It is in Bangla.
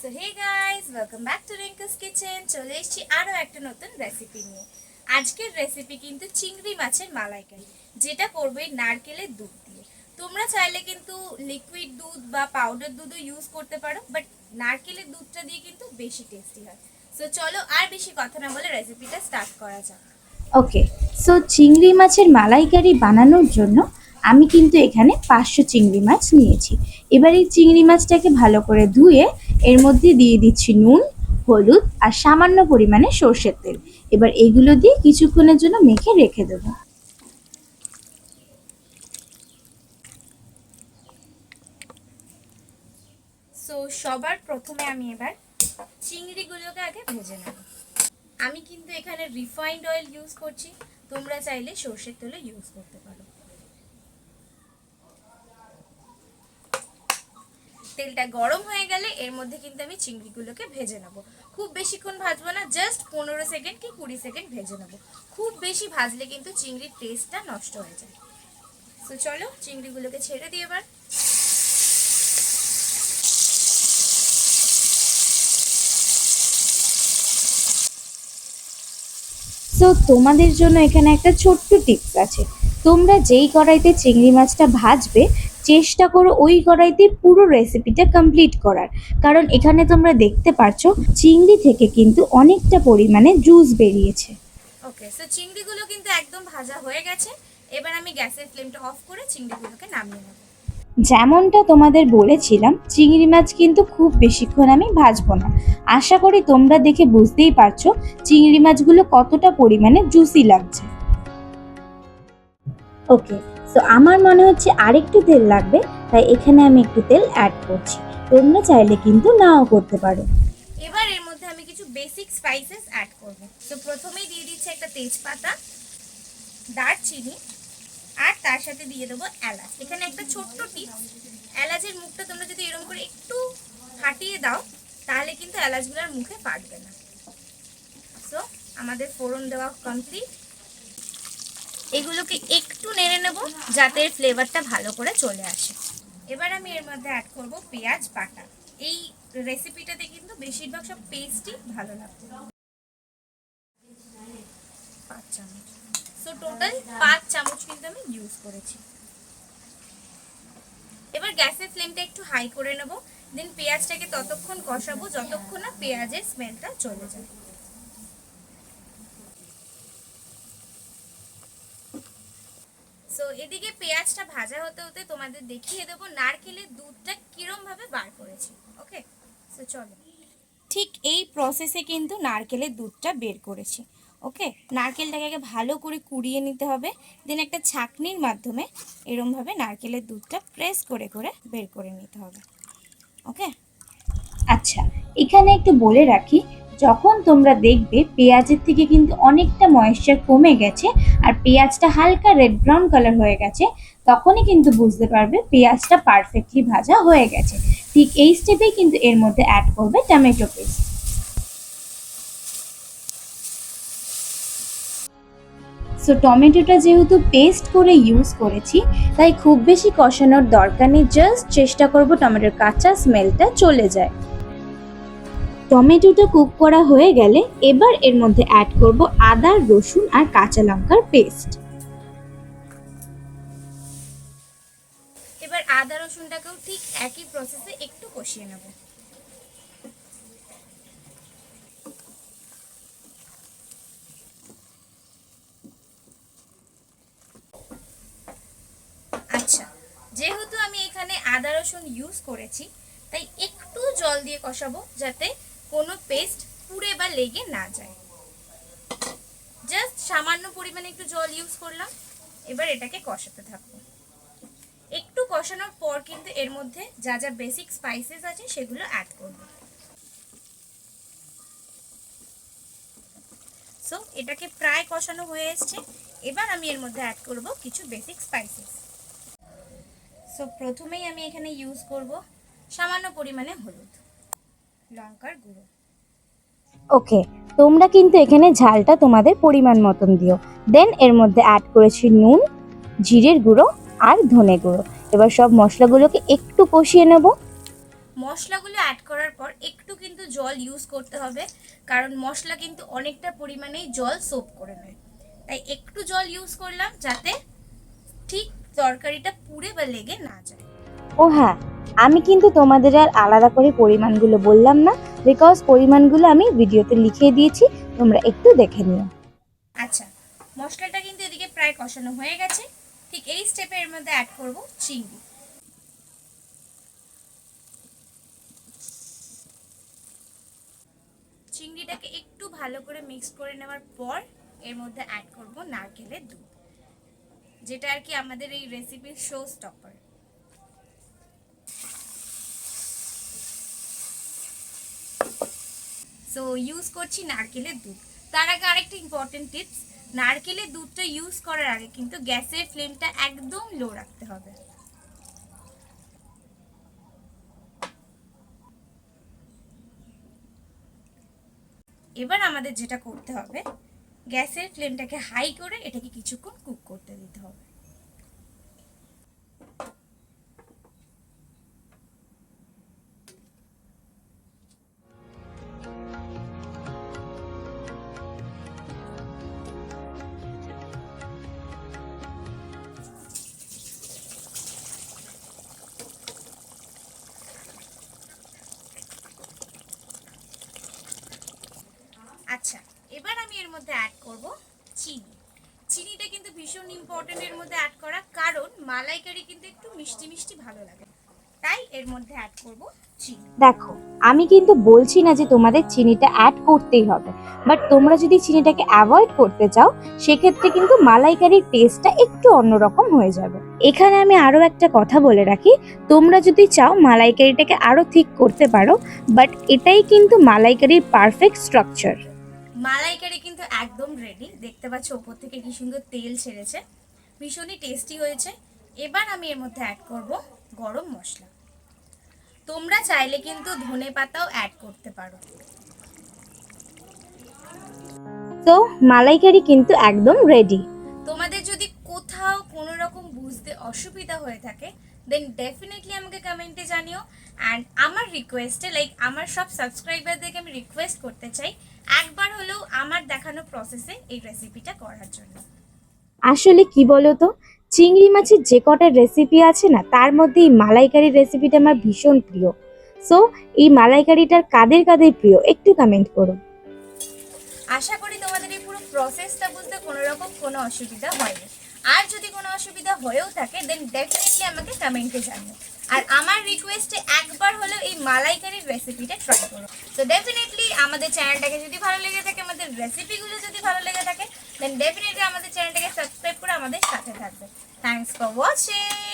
So hey guys welcome back to Rinku's kitchen চলে এসেছি আরও একটা নতুন রেসিপি নিয়ে। আজকের রেসিপি কিন্তু চিংড়ি মাছের মালাইকারি, যেটা করবে নারকেলের দুধ দিয়ে। তোমরা চাইলে কিন্তু লিকুইড দুধ বা পাউডার দুধও ইউজ করতে পারো বাট নারকেলের দুধটা দিয়ে কিন্তু বেশি টেস্টি হয়। সো চলো আর বেশি কথা না বলে রেসিপিটা স্টার্ট করা যাক। ওকে সো চিংড়ি মাছের মালাইকারি বানানোর জন্য আমি কিন্তু এখানে পাঁচশো চিংড়ি মাছ নিয়েছি। এবার এই চিংড়ি মাছটাকে ভালো করে ধুয়ে এর মধ্যে দিয়ে দিচ্ছি নুন, হলুদ আর সামান্য পরিমাণে সর্ষের তেল। এবার এগুলো দিয়ে কিছুক্ষণের জন্য মেখে রেখে দেবো। সবার প্রথমে আমি এবার চিংড়িগুলোকে আগে ভেজে নেব। আমি কিন্তু এখানে রিফাইন্ড অয়েল ইউজ করছি। তোমরা চাইলে সর্ষের তেলও ইউজ করতে পারো। তেলটা গরম হয়ে গেলে এর মধ্যে কিন্তু আমি চিংড়িগুলোকে ভেজে নেব। খুব বেশিক্ষণ ভাজবো না জাস্ট পনেরো সেকেন্ড কি কুড়ি সেকেন্ড ভেজে নেব। খুব বেশি ভাজলে কিন্তু চিংড়ির টেস্টটা নষ্ট হয়ে যায়। তো চলো চিংড়িগুলোকে ছেড়ে দিই এবার। সো তোমাদের জন্য এখানে একটা ছোট্ট টিপস আছে। তোমরা যেই কড়াইতে চিংড়ি মাছটা ভাজবে চেষ্টা করো ওই কড়াইতে পুরো রেসিপিটা কমপ্লিট করার। কারণ এখানে তোমরা দেখতে পারছ চিংড়ি থেকে কিন্তু অনেকটা পরিমাণে জুস বেরিয়েছে। ওকে সো চিংড়িগুলো কিন্তু একদম ভাজা হয়ে গেছে। এবার আমি গ্যাসের ফ্লেমটা অফ করে চিংড়িগুলোকে নামিয়ে নেব। যেমনটা তোমাদের বলেছিলাম চিংড়ি মাছ কিন্তু খুব বেশিক্ষণ আমি ভাজবো না। আশা করি তোমরা দেখে বুঝতেই পারছ চিংড়ি মাছগুলো কতটা পরিমাণে জুসি লাগছে। ওকে সো আমার মনে হচ্ছে আরেকটু তেল লাগবে, তাই এখানে আমি একটু তেল অ্যাড করছি। তোমরা চাইলে কিন্তু নাও করতে পারো। এবার এর মধ্যে আমি কিছু বেসিক স্পাইসেস অ্যাড করব। তো প্রথমেই দিয়ে দিচ্ছি একটা তেজপাতা, দারচিনি, আর তার সাথে দিয়ে দেবো এলাচ। এখানে একটা ছোট্ট টিপ এলাচের মুখটা তোমরা যদি এরকম করে একটু ফাটিয়ে দাও, তাহলে কিন্তু এলাচগুলোর মুখে ফাটবে না। সো আমাদের ফোড়ন দেওয়া কমপ্লিট এগুলোকে একটু নেড়ে নেব যাতে ফ্লেভারটা ভালো করে চলে আসে। এবার আমি এর মধ্যে অ্যাড করব পেঁয়াজ বাটা। এই রেসিপিটাতে কিন্তু বেশিরভাগ সব পেস্টই ভালো লাগবে। পাঁচ চামচ। সো টোটাল পাঁচ চামচ কিন্তু আমি ইউজ করেছি। এবার গ্যাসের ফ্লেমটা একটু হাই করে নেব। দেন পেঁয়াজটাকে ততক্ষণ কষাবো, যতক্ষণ না পেঁয়াজের স্মেলটা চলে যায়। সো এদিকে পেঁয়াজটা ভাজা হতে হতে তোমাদের দেখিয়ে দেবো, নারকেলের দুধটা কিরম ভাবে বার করেছি ওকে সো চলো। ঠিক এই প্রসেসে কিন্তু নারকেলের দুধটা বের করেছি ওকে নারকেলটাকে আগে ভালো করে কুড়িয়ে নিতে হবে দেন একটা ছাকনির মাধ্যমে এরমভাবে নারকেলের দুধটা প্রেস করে করে বের করে নিতে হবে ওকে আচ্ছা এখানে একটু বলে রাখি যখন তোমরা দেখবে পেঁয়াজের থেকে কিন্তু অনেকটা ময়েশ্চার কমে গেছে আর পেঁয়াজটা হালকা রেড ব্রাউন কালার হয়ে গেছে, তখনই কিন্তু বুঝতে পারবে পেঁয়াজটা পারফেক্টলি ভাজা হয়ে গেছে। ঠিক এই স্টেপেই কিন্তু এর মধ্যে অ্যাড করবে টমেটো পেস্ট সো টমেটোটা যেহেতু পেস্ট করে ইউজ করেছি, তাই খুব বেশি কষানোর দরকার নেই জাস্ট চেষ্টা করব টমেটোর কাঁচা স্মেলটা চলে যায়। টমেটোটা কুক করা হয়ে গেলে এবার এর মধ্যে অ্যাড করব আদা, রসুন আর কাঁচা লঙ্কার পেস্ট এবার আদা, রসুনটাকেও ঠিক একই প্রসেসে একটু কষিয়ে নেব। আচ্ছা যেহেতু আমি এখানে আদা, রসুন ইউজ করেছি, তাই একটু জল দিয়ে কষাবো যাতে কোনো পেস্ট পুড়ে বা লেগে না যায়। জাস্ট সামান্য পরিমাণে একটু জল ইউজ করলাম। এবার এটাকে কষাতে থাকব। একটু কষানোর পর কিন্তু এর মধ্যে যা যা বেসিক স্পাইসেস আছে সেগুলো অ্যাড করব। সো এটাকে প্রায় কষানো হয়ে এসছে। এবার আমি এর মধ্যে অ্যাড করব কিছু বেসিক স্পাইসেস সো প্রথমেই আমি এখানে ইউজ করব সামান্য পরিমাণে হলুদ। লঙ্কার গুঁড়ো। ওকে তোমরা কিন্তু এখানে ঝালটা তোমাদের পরিমাণ মতন দিও। দেন এর মধ্যে অ্যাড করেছি নুন জিরের গুঁড়ো আর ধনে গুঁড়ো। এবার সব মশলাগুলোকে একটু কষিয়ে নেব। মশলাগুলো অ্যাড করার পর একটু কিন্তু জল ইউজ করতে হবে কারণ মশলা কিন্তু অনেকটা পরিমাণেই জল সোপ করে নেয়। তাই একটু জল ইউজ করলাম যাতে ঠিক তরকারিটা পুড়ে বা লেগে না যায়। ও হ্যাঁ আমি কিন্তু তোমাদের আর আলাদা করে পরিমাণগুলো বললাম না বিকজ পরিমাণগুলো আমি ভিডিওতে লিখিয়ে দিয়েছি, তোমরা একটু দেখে নিও। আচ্ছা মশলাটা কিন্তু এদিকে প্রায় কষানো হয়ে গেছে। ঠিক এই স্টেপে এর মধ্যে অ্যাড করব চিংড়ি। চিংড়িটাকে একটু ভালো করে মিক্স করে নেওয়ার পর এর মধ্যে অ্যাড করব নারকেলের দুধ, যেটা আর কি আমাদের এই রেসিপির শো স্টপার সো ইউজ করছি নারকেলের দুধ। তার আগে আরেকটা ইম্পর্টেন্ট টিপস নারকেলের দুধটা ইউজ করার আগে কিন্তু গ্যাসের ফ্লেমটা একদম লো রাখতে হবে। এবার আমাদের যেটা করতে হবে, গ্যাসের ফ্লেমটাকে হাই করে এটাকে কিছুক্ষণ কুক করতে দিতে হবে। মধ্যে অ্যাড করব চিনি। চিনিটা কিন্তু ভীষণ ইম্পর্টেন্ট এর মধ্যে অ্যাড করা, কারণ মালাইকারি কিন্তু একটু মিষ্টি মিষ্টি ভালো লাগে। তাই এর মধ্যে অ্যাড করব চিনি। দেখো, আমি কিন্তু বলছি না যে তোমাদের চিনিটা অ্যাড করতেই হবে বাট তোমরা যদি চিনিটাকে অ্যাভয়েড করতে চাও, সেক্ষেত্রে কিন্তু মালাইকারির টেস্টটা একটু অন্যরকম হয়ে যাবে। এখানে আমি আরও একটা কথা বলে রাখি, তোমরা যদি চাও মালাইকারিটাকে আরও ঠিক করতে পারো বাট এটাই কিন্তু মালাইকারির পারফেক্ট স্ট্রাকচার মালাইকারি কিন্তু একদম রেডি দেখতে পাচ্ছ ওপর থেকে কি সুন্দর তেল ছেড়েছে। ভীষণই টেস্টি হয়েছে। এবার আমি এর মধ্যে অ্যাড করব গরম মশলা। তোমরা চাইলে কিন্তু ধনে পাতাও অ্যাড করতে পারো। তো মালাইকারি কিন্তু একদম রেডি তোমাদের যদি কোথাও কোনো রকম বুঝতে অসুবিধা হয়ে থাকে দেন ডেফিনেটলি আমাকে কমেন্টে জানিও। অ্যান্ড আমার রিকোয়েস্টে লাইক আমার সব সাবস্ক্রাইবারদেরকে আমি রিকোয়েস্ট করতে চাই একবার হলেও আমার দেখানো প্রসেসে এই রেসিপিটা করার জন্য। আসলে কি বলো তো চিংড়ি মাছের যে কটা রেসিপি আছে না তার মধ্যে এই মালাইকারি রেসিপিটা আমার ভীষণ প্রিয়। সো এই মালাইকারিটার কাদের কাদের প্রিয় একটু কমেন্ট করো। আশা করি তোমাদের এই পুরো প্রসেসটা বুঝতে কোনো রকম কোনো অসুবিধা হয়নি। আর যদি কোনো অসুবিধা হয়েও থাকে দেন ডেফিনেটলি আমাকে কমেন্টে জানিও। আর আমার রিকোয়েস্টে একবার হলেও এই মালাইকারির রেসিপিটা ট্রাই করো। তো ডেফিনেটলি আমাদের চ্যানেলটাকে যদি ভালো লেগে থাকে, আমাদের রেসিপিগুলো যদি ভালো লেগে থাকে দেন ডেফিনেটলি আমাদের চ্যানেলটাকে সাবস্ক্রাইব করে আমাদের সাথে থাকবে। Thanks for watching